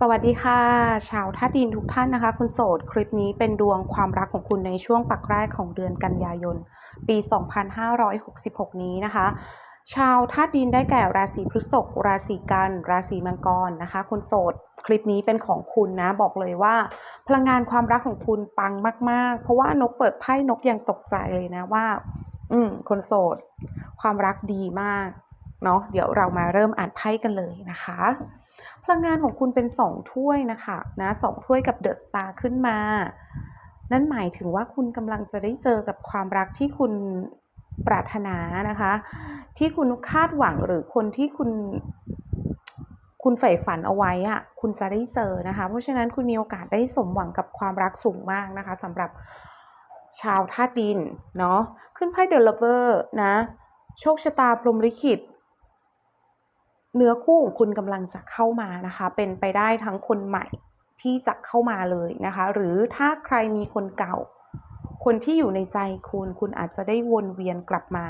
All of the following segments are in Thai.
สวัสดีค่ะ ชาวธาตุดินทุกท่านนะคะ คุณโสด คลิปนี้เป็นดวงความรักของคุณในช่วงปักแรกของเดือนกันยายน ปี 2566 นี้นะคะ ชาวธาตุดินได้แก่ราศีพฤษภราศีกัน ราศีมังกรนะคะ คุณโสด คลิปนี้เป็นของคุณนะ บอกเลยว่า พลังงานความรักของคุณปังมาก ๆ เพราะว่านกเปิดไพ่นกยังตกใจเลยนะว่า อืมคนโสด ความรักดีมากเนาะเดี๋ยวเรามาเริ่มอ่านไพ่กันเลยนะคะ พลังงานของคุณเป็นสองถ้วยนะคะนะสองถ้วยกับเดอะสตาร์ขึ้นมา นั่นหมายถึงว่าคุณกำลังจะได้เจอกับความรักที่คุณปรารถนานะคะ ที่คุณคาดหวังหรือคนที่คุณคุณใฝ่ฝันเอาไว้อะคุณจะได้เจอนะคะ เพราะฉะนั้นคุณมีโอกาสได้สมหวังกับความรักสูงมากนะคะสำหรับชาวธาตุดินเนาะขึ้นไพ่เดอะลเวอร์นะ โชคชะตาพรมลิขิต เนื้อคู่ของคุณกำลังจะเข้ามานะคะ เป็นไปได้ทั้งคนใหม่ที่จะเข้ามาเลยนะคะ หรือถ้าใครมีคนเก่า คนที่อยู่ในใจคุณคุณอาจจะได้วนเวียนกลับมา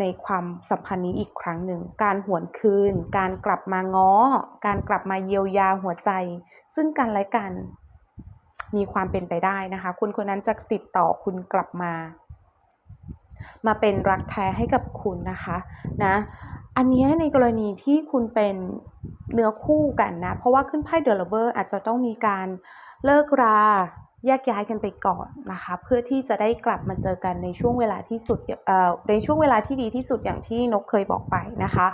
ในความสัมพันธ์นี้อีกครั้งหนึ่ง การหวนคืน การกลับมาง้อ การกลับมาเยียวยาหัวใจ ซึ่งกันและกัน มีความเป็นไปได้นะคะคุณคนนั้นจะติดต่อคุณกลับมา มาเป็นรักแท้ให้กับคุณนะคะ นะ อันนี้ในกรณีที่คุณเป็นเนื้อคู่กันนะ เพราะว่าขึ้นไพ่เดลเวอร์อาจจะต้องมีการเลิกราแยกย้ายกันไปก่อนนะคะ เพื่อที่จะได้กลับมาเจอกันในช่วงเวลาที่สุดเอ่อในช่วงเวลาที่ดีที่สุดอย่างที่นกเคยบอกไปนะคะ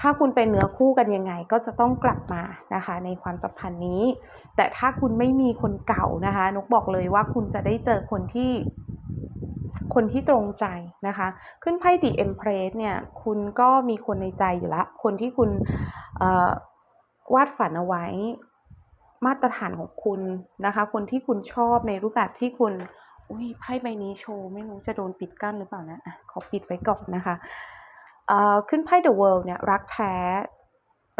ถ้าคุณเป็นเนื้อคู่กันยังไงก็จะต้องกลับมานะคะ ในความสัมพันธ์นี้ แต่ถ้าคุณไม่มีคนเก่านะคะ นกบอกเลยว่าคุณจะได้เจอคนที่ คนที่ตรงใจนะคะ ขึ้นไพ่ดีเอ็มเพรสเนี่ยคุณก็มีคนในใจอยู่ละ คนที่คุณวาดฝันเอาไว้มาตรฐานของคุณนะคะ คนที่คุณชอบในรูปแบบที่คุณอุ้ยไพ่ใบนี้โชว์ไม่รู้จะโดนปิดกั้นหรือเปล่านะอะขอปิดไว้ก่อนนะคะขึ้นไพ่ The World เนี่ยรักแท้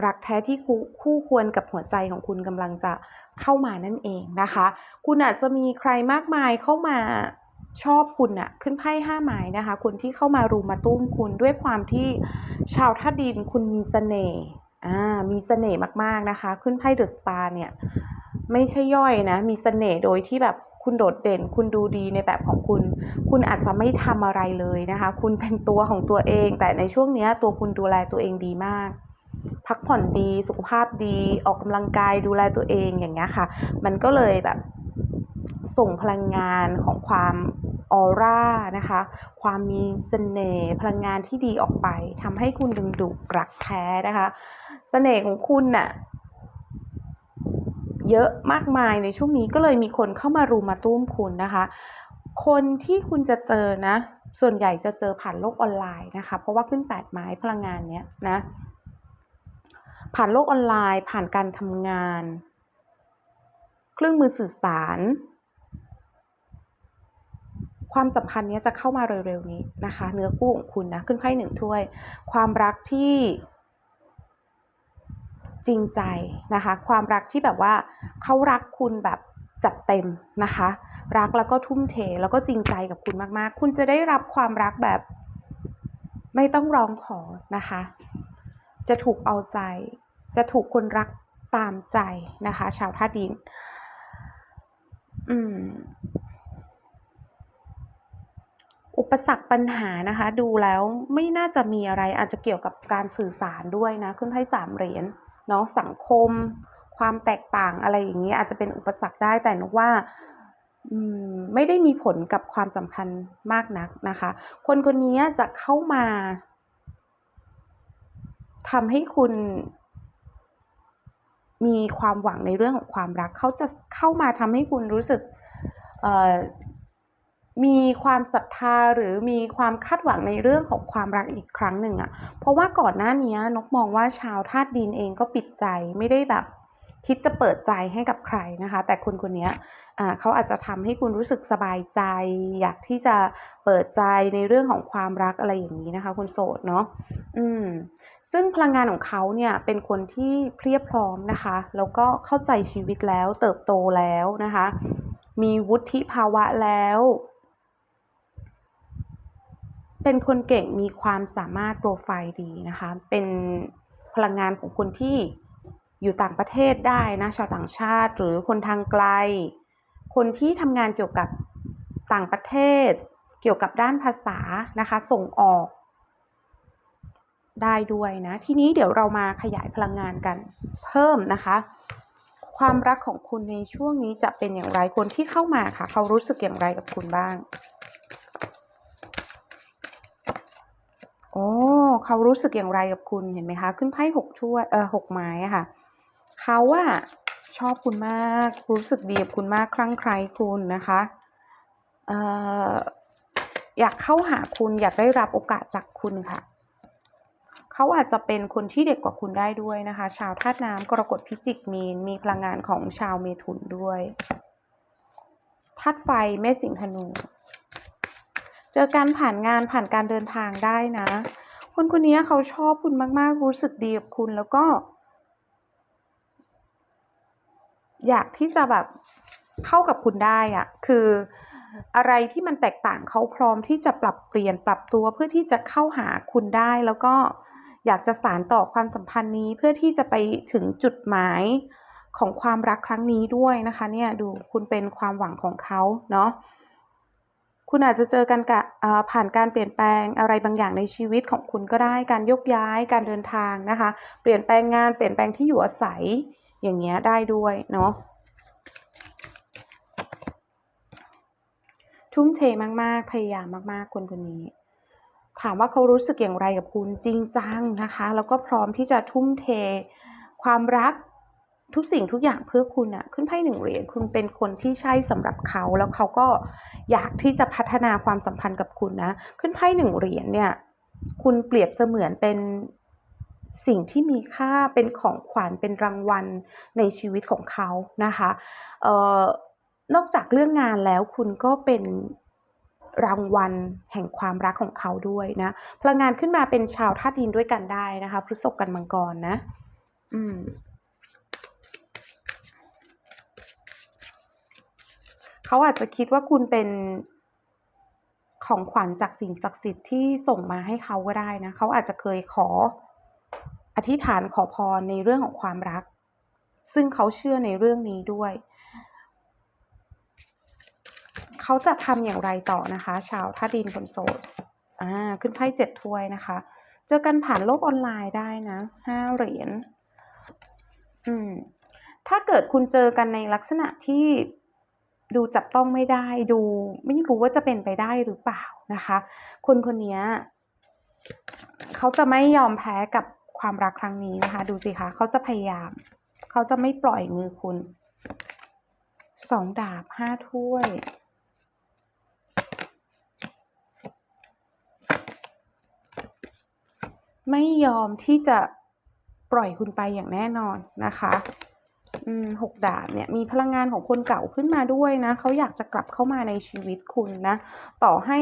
รักแท้ที่คู่คู่ควรกับหัวใจของคุณกำลังจะเข้ามานั่นเองนะคะ คุณอาจจะมีใครมากมายเข้ามา ชอบคุณอะขึ้นไพ่ห้าไม้นะคะ คนที่เข้ามารุมมาตุ้มคุณด้วยความที่ชาวธาตุดินคุณมีเสน่ห์อ่ามีเสน่ห์มากๆนะคะ ขึ้นไพ่เดอะสตาร์เนี่ยไม่ใช่ย่อยนะ มีเสน่ห์โดยที่แบบคุณโดดเด่น คุณดูดีในแบบของคุณ คุณอาจจะไม่ทำอะไรเลยนะคะ คุณเป็นตัวของตัวเอง แต่ในช่วงนี้ตัวคุณดูแลตัวเองดีมากพักผ่อนดีสุขภาพดีออกกำลังกายดูแลตัวเองอย่างเงี้ยค่ะ มันก็เลยแบบ ส่งพลังงานของความออร่านะคะ ความมีเสน่ห์พลังงานที่ดีออกไปทำให้คุณดึงดูดรักแท้นะคะเสน่ห์ของคุณน่ะเยอะมากมายในช่วงนี้ก็เลยมีคนเข้ามารุมมาตุ้มคุณนะคะ คนที่คุณจะเจอนะ ส่วนใหญ่จะเจอผ่านโลกออนไลน์นะคะ เพราะว่าขึ้นแปดไม้พลังงานเนี้ยนะ ผ่านโลกออนไลน์ ผ่านการทำงาน เครื่องมือสื่อสาร ความสัมพันธ์นี้จะเข้ามาเร็วๆนี้นะคะ เนื้อคู่ของคุณนะขึ้นไพ่หนึ่งถ้วย ความรักที่จริงใจนะคะ ความรักที่แบบว่าเขารักคุณแบบจัดเต็มนะคะ รักแล้วก็ทุ่มเทแล้วก็จริงใจกับคุณมากๆ คุณจะได้รับความรักแบบไม่ต้องร้องขอนะคะ จะถูกเอาใจ จะถูกคนรักตามใจนะคะ ชาวธาตุดิน อืม ปสรรคปัญหานะคะ ดูแล้วไม่น่าจะมีอะไรอาจจะเกี่ยวกับการสื่อสารด้วยนะ ขึ้นไพ่สามเหรียญเนาะสังคม ความแตกต่างอะไรอย่างนี้อาจจะเป็นอุปสรรคได้แต่นกว่าไม่ได้มีผลกับความสัมพันธ์มากนักนะคะ คนคนนี้จะเข้ามาทำให้คุณมีความหวังในเรื่องของความรัก เขาจะเข้ามาทำให้คุณรู้สึก มีความศรัทธาหรือมีความคาดหวังในเรื่องของความรักอีกครั้งหนึ่งอะเพราะว่าก่อนหน้านี้นกมองว่าชาวธาตุดินเองก็ปิดใจไม่ได้แบบคิดจะเปิดใจให้กับใครนะคะ แต่คนคนนี้เขาอาจจะทำให้คุณรู้สึกสบายใจ อยากที่จะเปิดใจในเรื่องของความรักอะไรอย่างนี้นะคะคุณโสดเนาะอืมซึ่งพลังงานของเขาเนี่ยเป็นคนที่เพรียบพร้อมนะคะ แล้วก็เข้าใจชีวิตแล้วเติบโตแล้วนะคะ มีวุฒิภาวะแล้ว เป็นคนเก่งมีความสามารถโปรไฟล์ดีนะคะ เป็นพลังงานของคนที่อยู่ต่างประเทศได้นะชาวต่างชาติหรือคนทางไกล คนที่ทำงานเกี่ยวกับต่างประเทศ เกี่ยวกับด้านภาษานะคะ ส่งออก ได้ด้วยนะ ทีนี้เดี๋ยวเรามาขยายพลังงานกันเพิ่มนะคะ ความรักของคุณในช่วงนี้จะเป็นอย่างไรคนที่เข้ามาค่ะ เขารู้สึกอย่างไรกับคุณบ้าง โอ้ เขารู้สึกอย่างไรกับคุณเห็นไหมคะ ขึ้นไพ่หกช่วยเออหกไม้ค่ะเขาอะชอบคุณมากรู้สึกดีกับคุณมากคลั่งไคล้คุณนะคะเอ่ออยากเข้าหาคุณอยากได้รับโอกาสจากคุณค่ะเขาอาจจะเป็นคนที่เด็กกว่าคุณได้ด้วยนะคะ ชาวธาตุน้ำกรกฎพิจิกมีนมีพลังงานของชาวเมถุนด้วยธาตุไฟเมษสิงธนู เจอการผ่านงานผ่านการเดินทางได้นะ คนคนนี้เขาชอบคุณมาก ๆ รู้สึกดีกับคุณแล้วก็ อยากที่จะแบบเข้ากับคุณได้อะคืออะไรที่มันแตกต่างเขาพร้อมที่จะปรับเปลี่ยนปรับตัวเพื่อที่จะเข้าหาคุณได้ แล้วก็อยากจะสานต่อความสัมพันธ์นี้เพื่อที่จะไปถึงจุดหมายของความรักครั้งนี้ด้วยนะคะ เนี่ยดูคุณเป็นความหวังของเขาเนาะ คุณอาจจะเจอกันกับผ่านการเปลี่ยนแปลงอะไรบางอย่างในชีวิตของคุณก็ได้ การยกย้าย การเดินทางนะคะ เปลี่ยนแปลงงาน เปลี่ยนแปลงที่อยู่อาศัย อย่างเงี้ยได้ด้วยเนาะ ทุ่มเทมากๆ พยายามมากๆ คนคนนี้ ถามว่าเขารู้สึกอย่างไรกับคุณจริงจังนะคะ แล้วก็พร้อมที่จะทุ่มเทความรัก ทุกสิ่งทุกอย่างเพื่อคุณอะขึ้นไพ่หนึ่งเหรียญคุณเป็นคนที่ใช่สำหรับเขา แล้วเขาก็อยากที่จะพัฒนาความสัมพันธ์กับคุณนะ ขึ้นไพ่หนึ่งเหรียญเนี่ย คุณเปรียบเสมือนเป็นสิ่งที่มีค่าเป็นของขวัญเป็นรางวัลในชีวิตของเขานะคะเอ่อนอกจากเรื่องงานแล้วคุณก็เป็นรางวัลแห่งความรักของเขาด้วยนะ พลังงานขึ้นมาเป็นชาวธาตุดินด้วยกันได้นะคะพฤษภกันมังกรนะ อืม เขาอาจจะคิดว่าคุณเป็นของขวัญจากสิ่งศักดิ์สิทธิ์ที่ส่งมาให้เขาก็ได้นะ เขาอาจจะเคยขออธิษฐานขอพรในเรื่องของความรัก ซึ่งเขาเชื่อในเรื่องนี้ด้วย เขาจะทำอย่างไรต่อนะคะ ชาวท่าดินคนโสดอ่าขึ้นไพ่เจ็ดถ้วยนะคะ เจอกันผ่านโลกออนไลน์ได้นะห้าเหรียญอืมถ้าเกิดคุณเจอกันในลักษณะที่ ดูจับต้องไม่ได้ดูไม่รู้ว่าจะเป็นไปได้หรือเปล่านะคะ คนคนนี้เขาจะไม่ยอมแพ้กับความรักครั้งนี้นะคะ ดูสิคะเขาจะพยายาม เขาจะไม่ปล่อยมือคุณสองดาบห้าถ้วยไม่ยอมที่จะปล่อยคุณไปอย่างแน่นอนนะคะ หกดาบเนี่ยมีพลังงานของคนเก่าขึ้นมาด้วยนะเขาอยากจะกลับเข้ามาในชีวิตคุณนะ ต่อให้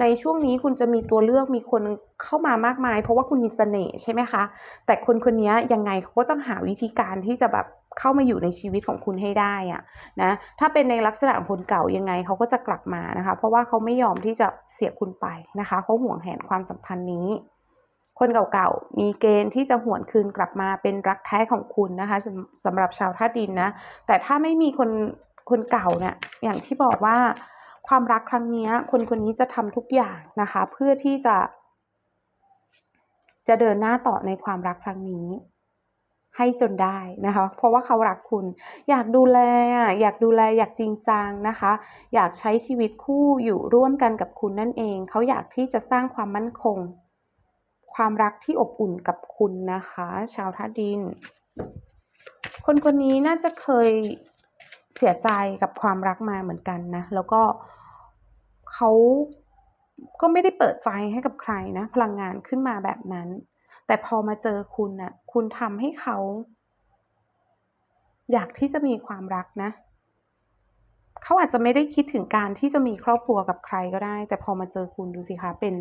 ในช่วงนี้คุณจะมีตัวเลือกมีคนเข้ามามากมาย เพราะว่าคุณมีเสน่ห์ใช่ไหมคะ แต่คนคนนี้ยังไงเขาก็ต้องหาวิธีการที่จะแบบเข้ามาอยู่ในชีวิตของคุณให้ได้อะนะถ้าเป็นในลักษณะคนเก่ายังไงเขาก็จะกลับมานะคะ เพราะว่าเขาไม่ยอมที่จะเสียคุณไปนะคะเขาห่วงแหนความสัมพันธ์นี้ คนเก่าๆ มีเกณฑ์ที่จะหวนคืนกลับมาเป็นรักแท้ของคุณนะคะสำหรับชาวธาตุดินนะ แต่ถ้าไม่มีคนคนเก่าเนี่ยอย่างที่บอกว่าความรักครั้งนี้คนคนนี้จะทำทุกอย่างนะคะ เพื่อที่จะ จะเดินหน้าต่อในความรักครั้งนี้ให้จนได้นะคะ เพราะว่าเขารักคุณ อยากดูแล อยากดูแล อยากจริงจังนะคะ อยากใช้ชีวิตคู่อยู่ร่วมกันกับคุณนั่นเอง เขาอยากที่จะสร้างความมั่นคง ความรักที่อบอุ่นกับคุณนะคะ ชาวธาตุดิน คนคนนี้น่าจะเคยเสียใจกับความรักมาเหมือนกันนะ แล้วก็เขาก็ไม่ได้เปิดใจให้กับใครนะ พลังงานขึ้นมาแบบนั้น แต่พอมาเจอคุณน่ะ คุณทำให้เขา อยากที่จะมีความรักนะ เขาอาจจะไม่ได้คิดถึงการที่จะมีครอบครัวกับใครก็ได้ แต่พอมาเจอคุณดูสิคะเป็น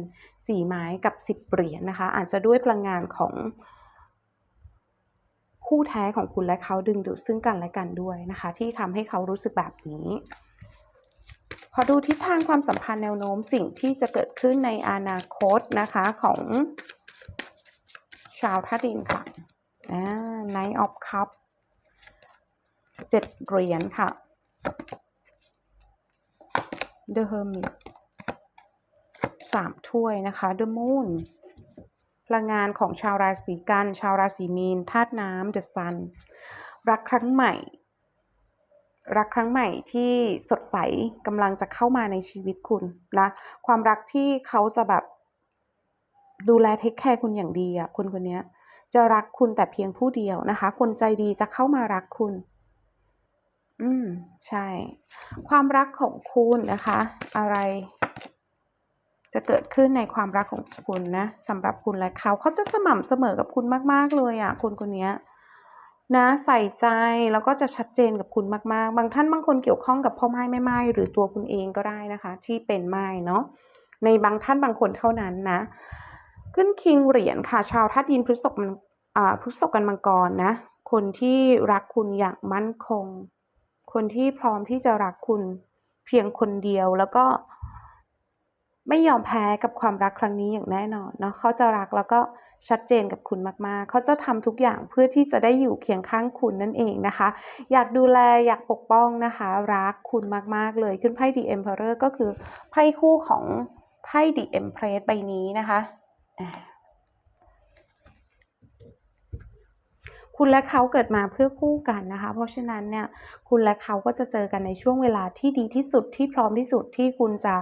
สี่ไม้กับสิบเหรียญนะคะ อาจจะด้วยพลังงานของคู่แท้ของคุณและเขาดึงดูดซึ่งกันและกันด้วยนะคะ ที่ทำให้เขารู้สึกแบบนี้ขอดูทิศทางความสัมพันธ์แนวโน้มสิ่งที่จะเกิดขึ้นในอนาคตนะคะของชาวธาตุดินค่ะอ่า Knight of Cups เจ็ดเหรียญค่ะ The Hermit สามถ้วยนะคะ The Moon พลังงานของชาวราศีกัน ชาวราศีมีนธาตุน้ำ The Sun รักครั้งใหม่ รักครั้งใหม่ที่สดใสกำลังจะเข้ามาในชีวิตคุณนะความรักที่เขาจะแบบดูแลเทคแคร์คุณอย่างดีอะคนคนนี้จะรักคุณแต่เพียงผู้เดียวนะคะ คนใจดีจะเข้ามารักคุณ อืม ใช่ ความรักของคุณนะคะ อะไร จะเกิดขึ้นในความรักของคุณนะสำหรับคุณและเขา เขาจะสม่ำเสมอกับคุณมาก ๆ เลยอะคนคนนี้นะใส่ใจแล้วก็จะชัดเจนกับคุณมาก ๆ บางท่านบางคนเกี่ยวข้องกับพ่อไม้แม่ไม้หรือตัวคุณเองก็ได้นะคะ ที่เป็นไม้เนาะในบางท่านบางคนเท่านั้นนะ ขึ้นคิงเหรียญค่ะ ชาวธาตุดินพฤษภมันอ่าพฤษภกันมังกรนะ คนที่รักคุณอย่างมั่นคง คนที่พร้อมที่จะรักคุณเพียงคนเดียวแล้วก็ไม่ยอมแพ้กับความรักครั้งนี้อย่างแน่นอนเนาะเขาจะรักแล้วก็ชัดเจนกับคุณมากๆ เขาจะทำทุกอย่างเพื่อที่จะได้อยู่เคียงข้างคุณนั่นเองนะคะ อยากดูแลอยากปกป้องนะคะ รักคุณมากๆเลยขึ้นไพ่ The Emperor ก็คือไพ่คู่ของไพ่ The Empress ใบนี้นะคะอ่า คุณและเขาเกิดมาเพื่อคู่กันนะคะ เพราะฉะนั้นเนี่ยคุณและเขาก็จะเจอกันในช่วงเวลาที่ดีที่สุดที่พร้อมที่สุดที่คุณจะ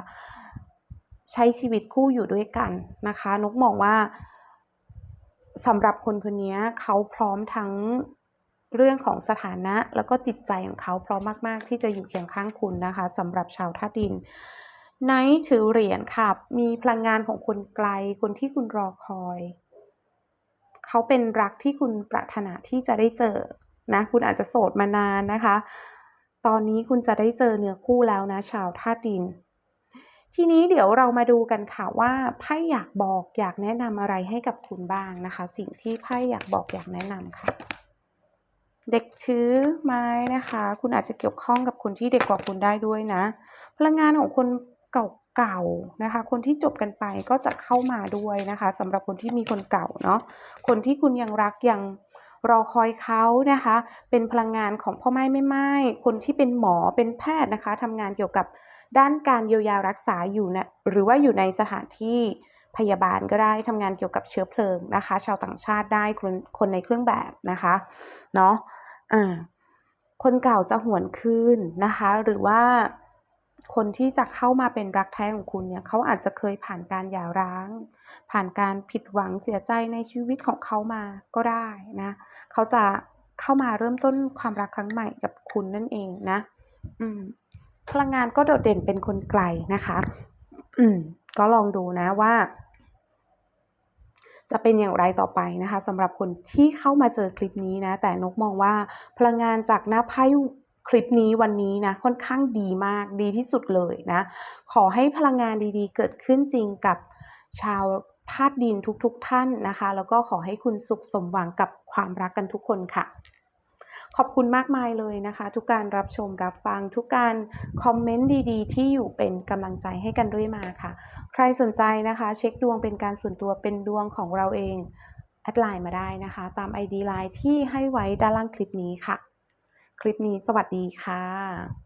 ใช้ชีวิตคู่อยู่ด้วยกันนะคะ นกมองว่าสำหรับคนคนนี้เขาพร้อมทั้งเรื่องของสถานะแล้วก็จิตใจของเขาพร้อมมาก ๆ ที่จะอยู่เคียงข้างคุณนะคะสำหรับชาวธาตุดินไนท์ถือเหรียญค่ะ มีพลังงานของคนไกลคนที่คุณรอคอย เขาเป็นรักที่คุณปรารถนาที่จะได้เจอนะ คุณอาจจะโสดมานานนะคะ ตอนนี้คุณจะได้เจอเนื้อคู่แล้วนะ ชาวธาตุดิน ทีนี้เดี๋ยวเรามาดูกันค่ะว่าไพ่อยากบอกอยากแนะนำอะไรให้กับคุณบ้างนะคะ สิ่งที่ไพ่อยากบอกอยากแนะนำค่ะ เด็กถือไม้นะคะ คุณอาจจะเกี่ยวข้องกับคนที่เด็กกว่าคุณได้ด้วยนะ พลังงานของคนเก่า ๆนะคะ คนที่จบกันไปก็จะเข้ามาด้วยนะคะสำหรับคนที่มีคนเก่าเนาะคนที่คุณยังรักยังรอคอยเขานะคะ เป็นพลังงานของพ่อไม้แม่ไม้คนที่เป็นหมอเป็นแพทย์นะคะทำงานเกี่ยวกับด้านการเยียวยารักษาอยู่นะหรือว่าอยู่ในสถานที่พยาบาลก็ได้ทำงานเกี่ยวกับเชื้อเพลิงนะคะ ชาวต่างชาติได้คนคนในเครื่องแบบนะคะเนาะอ่าคนเก่าจะหวนคืนนะคะ หรือว่า คนที่จะเข้ามาเป็นรักแท้ของคุณเนี่ยเขาอาจจะเคยผ่านการหย่าร้าง ผ่านการผิดหวังเสียใจในชีวิตของเขามาก็ได้นะเขาจะเข้ามาเริ่มต้นความรักครั้งใหม่กับคุณนั่นเองนะอืมพลังงานก็โดดเด่นเป็นคนไกลนะคะ อืมก็ลองดูนะว่า จะเป็นอย่างไรต่อไปนะคะสำหรับคนที่เข้ามาเจอคลิปนี้นะ แต่นกมองว่าพลังงานจากหน้าไพ่ คลิปนี้วันนี้นะค่อนข้างดีมากดีที่สุดเลยนะ ขอให้พลังงานดีๆ เกิดขึ้นจริงกับชาวธาตุดินทุกๆทท่านนะคะ แล้วก็ขอให้คุณสุขสมหวังกับความรักกันทุกคนค่ะ ขอบคุณมากมายเลยนะคะ ทุกการรับชมรับฟังทุกการคอมเมนต์ดีๆ ที่อยู่เป็นกำลังใจให้กันด้วยมาค่ะ ใครสนใจนะคะ เช็คดวงเป็นการส่วนตัวเป็นดวงของเราเองแอดไลน์มาได้นะคะ ตาม ID ไลน์ที่ให้ไว้ด้านล่างคลิปนี้ค่ะ คลิปนี้สวัสดีค่ะ